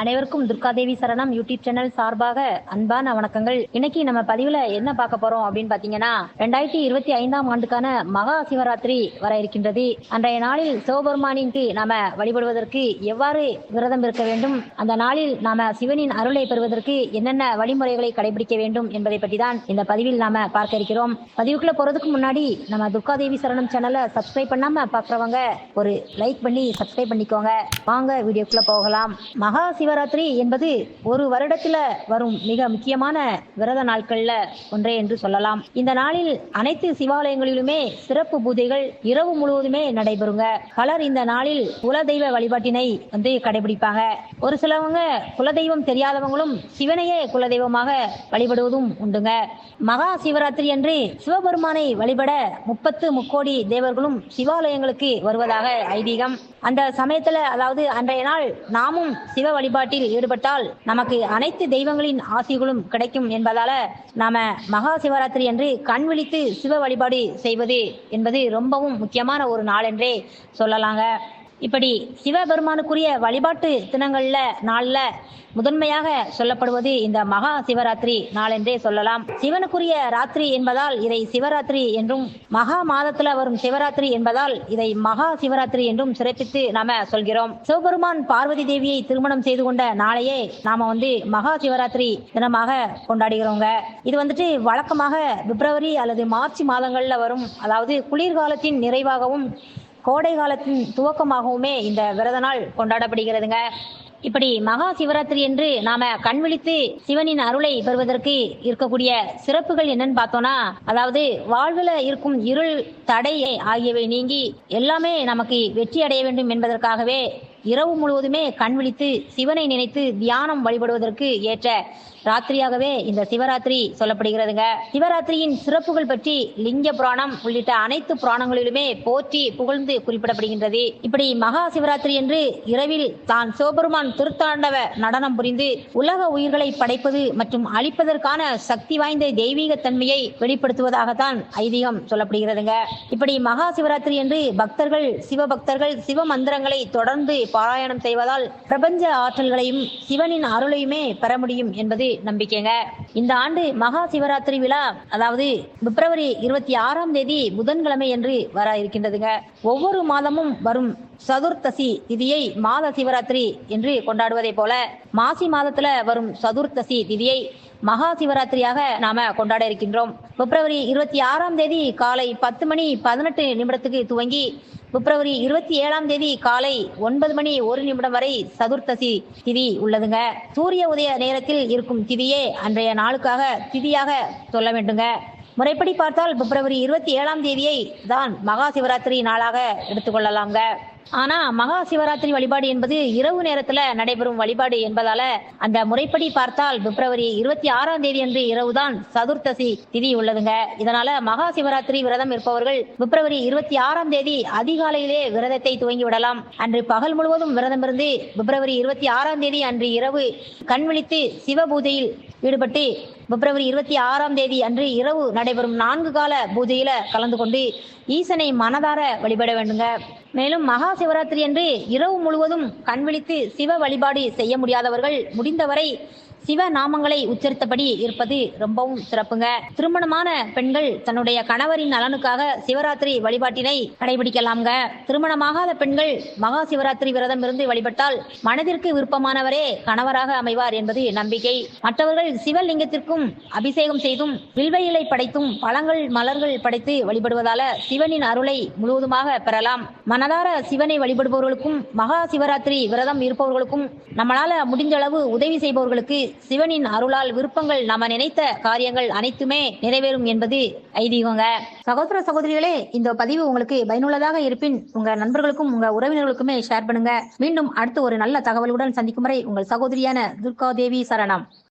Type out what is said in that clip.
அனைவருக்கும் துர்காதேவி சரணம். YouTube channel சார்பாக அன்பான வணக்கங்கள். இன்னைக்கு நம்ம பதிவுல என்ன பார்க்க போறோம் அப்படின்னு பாத்தீங்கன்னா ரெண்டாயிரத்தி இருபத்தி ஐந்தாம் ஆண்டுக்கான மகா சிவராத்திரி வர இருக்கின்றது. அன்றைய நாளில் சிவபெருமானிற்கு நாம வழிபடுவதற்கு எவ்வாறு விரதம் இருக்க வேண்டும்? அந்த நாளில் நாம சிவனின் அருளை பெறுவதற்கு என்னென்ன வழிமுறைகளை கடைபிடிக்க வேண்டும் என்பதை பற்றி தான் இந்த பதிவில் நாம பார்க்க இருக்கிறோம். பதிவுக்குள்ள போறதுக்கு முன்னாடி நம்ம துர்காதேவி சரணம் சேனலை சப்ஸ்கிரைப் பண்ணாம பாக்குறவங்க ஒரு லைக் பண்ணி சப்ஸ்கிரைப் பண்ணிக்கோங்க. வாங்க வீடியோக்குள்ள போகலாம். மகா சிவ சிவராத்திரி என்பது ஒரு வருடத்துல வரும் மிக முக்கியமான விரத நாட்கள்ல ஒன்றே என்று சொல்லலாம். இந்த நாளில் அனைத்து சிவாலயங்களிலுமே சிறப்பு பூஜைகள் இரவு முழுவதுமே நடைபெறுங்க. பலர் இந்த நாளில் குலதெய்வ வழிபாட்டினை வந்து கடைபிடிப்பாங்க. ஒரு சிலவங்க குலதெய்வம் தெரியாதவங்களும் சிவனையே குலதெய்வமாக வழிபடுவதும் உண்டுங்க. மகா சிவராத்திரி அன்று சிவபெருமானை வழிபட முப்பத்து முக்கோடி தேவர்களும் சிவாலயங்களுக்கு வருவதாக ஐதீகம். அந்த சமயத்துல அதாவது அன்றைய நாள் நாமும் சிவ வழிபாட்டில் ஈடுபட்டால் நமக்கு அனைத்து தெய்வங்களின் ஆசிகளும் கிடைக்கும் என்பதால நாம மகா சிவராத்திரி என்று கண் விழித்து சிவ வழிபாடு செய்வது என்பது ரொம்பவும் முக்கியமான ஒரு நாள் என்றே சொல்லலாங்க. இப்படி சிவபெருமானுக்குரிய வழிபாட்டு தினங்கள்ல நாள்ல முதன்மையாக சொல்லப்படுவது இந்த மகா சிவராத்திரி நாள் என்றே சொல்லலாம். சிவனுக்குரிய ராத்திரி என்பதால் இதை சிவராத்திரி என்றும் மகா மாதத்துல வரும் சிவராத்திரி என்பதால் இதை மகா சிவராத்திரி என்றும் சிறப்பித்து நாம சொல்கிறோம். சிவபெருமான் பார்வதி தேவியை திருமணம் செய்து கொண்ட நாளையே நாம வந்து மகா சிவராத்திரி தினமாக கொண்டாடுகிறோங்க. இது வந்துட்டு வழக்கமாக பிப்ரவரி அல்லது மார்ச் மாதங்கள்ல வரும். அதாவது குளிர்காலத்தின் நிறைவாகவும் கோடை காலத்தின் துவக்கமாகவுமே இந்த விரத நாள் கொண்டாடப்படுகிறதுங்க. இப்படி மகா சிவராத்திரி என்று நாம கண் விழித்து சிவனின் அருளை பெறுவதற்கு இருக்கக்கூடிய சிறப்புகள் என்னன்னு பார்த்தோம்னா அதாவது வாழ்வில் இருக்கும் இருள் தடை ஆகியவை நீங்கி எல்லாமே நமக்கு வெற்றி அடைய வேண்டும் என்பதற்காகவே இரவு முழுவதுமே கண் விழித்து சிவனை நினைத்து தியானம் வழிபடுவதற்கு ஏற்ற ராத்திரியாகவே இந்த சிவராத்திரி சொல்லப்படுகிறதுங்க. சிவராத்திரியின் சிறப்புகள் பற்றி லிங்க புராணம் உள்ளிட்ட அனைத்து புராணங்களிலுமே போற்றி புகழ்ந்து குறிப்பிடப்படுகின்றது. இப்படி மகா சிவராத்திரி என்று இரவில் தான் சிவபெருமான் திருத்தாண்டவ நடனம் புரிந்து உலக உயிர்களை படைப்பது மற்றும் அழிப்பதற்கான சக்தி வாய்ந்த தெய்வீக தன்மையை வெளிப்படுத்துவதாகத்தான் ஐதீகம் சொல்லப்படுகிறதுங்க. இப்படி மகா சிவராத்திரி என்று பக்தர்கள் சிவபக்தர்கள் சிவ மந்திரங்களை தொடர்ந்து பாராயணம் செய்வதால் பிரபஞ்ச ஆற்றல்களையும் சிவனின் அருளையுமே பெற முடியும் என்பது நம்பிக்கைங்க. இந்த ஆண்டு மகா சிவராத்திரி விழா அதாவது பிப்ரவரி இருபத்தி ஆறாம் தேதி புதன்கிழமை என்று வர இருக்கின்றதுங்க. ஒவ்வொரு மாதமும் வரும் சதுர்த்தசி திதியை மாத சிவராத்திரி என்று கொண்டாடுவதை போல மாசி மாதத்துல வரும் சதுர்த்தசி திதியை மகா சிவராத்திரியாக நாம கொண்டாட இருக்கின்றோம். பிப்ரவரி இருபத்தி ஆறாம் தேதி காலை பத்து மணி பதினெட்டு நிமிடத்துக்கு துவங்கி பிப்ரவரி இருபத்தி ஏழாம் தேதி காலை ஒன்பது மணி ஒரு நிமிடம் வரை சதுர்த்தசி திதி உள்ளதுங்க. சூரிய உதய நேரத்தில் இருக்கும் திதியே அன்றைய நாளுக்காக திதியாக சொல்ல வேண்டுங்க. முறைப்படி பார்த்தால் பிப்ரவரி இருபத்தி ஏழாம் தேதியை தான் மகா சிவராத்திரி நாளாக எடுத்துக்கொள்ளலாங்க ஆனா மகா சிவராத்திரி வழிபாடு என்பது இரவு நேரத்துல நடைபெறும் வழிபாடு என்பதால அந்த முறைப்படி பார்த்தால் பிப்ரவரி இருபத்தி ஆறாம் தேதி அன்று இரவுதான் சதுர்த்தசி திதி உள்ளதுங்க. இதனால மகா சிவராத்திரி விரதம் இருப்பவர்கள் பிப்ரவரி இருபத்தி ஆறாம் தேதி அதிகாலையிலே விரதத்தை துவங்கி விடலாம் அன்று பகல் முழுவதும் விரதம் இருந்து பிப்ரவரி இருபத்தி ஆறாம் தேதி அன்று இரவு கண் விழித்து சிவ பூஜையில் ஈடுபட்டு பிப்ரவரி இருபத்தி ஆறாம் தேதி அன்று இரவு நடைபெறும் நான்கு கால பூஜையில கலந்து கொண்டு ஈசனை மனதார வழிபட வேண்டுங்க. மேலும் மகா சிவராத்திரி அன்று இரவு முழுவதும் கண் விழித்து சிவ வழிபாடு செய்ய முடியாதவர்கள் முடிந்தவரை சிவ நாமங்களை உச்சரித்தபடி இருப்பது ரொம்பவும் சிறப்புங்க. திருமணமான பெண்கள் தன்னுடைய கணவரின் நலனுக்காக சிவராத்திரி வழிபாட்டினை கடைபிடிக்கலாம்ங்க. திருமணமாகாத பெண்கள் மகா சிவராத்திரி விரதம் இருந்து வழிபட்டால் மனதிற்கு விருப்பமானவரே கணவராக அமைவார் என்பது நம்பிக்கை. மற்றவர்கள் சிவலிங்கத்திற்கும் அபிஷேகம் செய்தும் வில்வ இலை படைத்தும் பழங்கள் மலர்கள் படைத்து வழிபடுவதால சிவனின் அருளை முழுவதுமாக பெறலாம். மனதார சிவனை வழிபடுபவர்களுக்கும் மகா சிவராத்திரி விரதம் இருப்பவர்களுக்கும் நம்மளால முடிஞ்ச அளவு உதவி செய்பவர்களுக்கு சிவனின் அருளால் விருப்பங்கள் நாம நினைத்த காரியங்கள் அனைத்துமே நிறைவேறும் என்பது ஐதீகங்க. சகோதர சகோதரிகளே இந்த பதிவு உங்களுக்கு பயனுள்ளதாக இருப்பின் உங்க நண்பர்களுக்கும் உங்க உறவினர்களுக்குமே ஷேர் பண்ணுங்க. மீண்டும் அடுத்து ஒரு நல்ல தகவலுடன் சந்திக்கும் வரை உங்கள் சகோதரியான துர்கா தேவி சரணம்.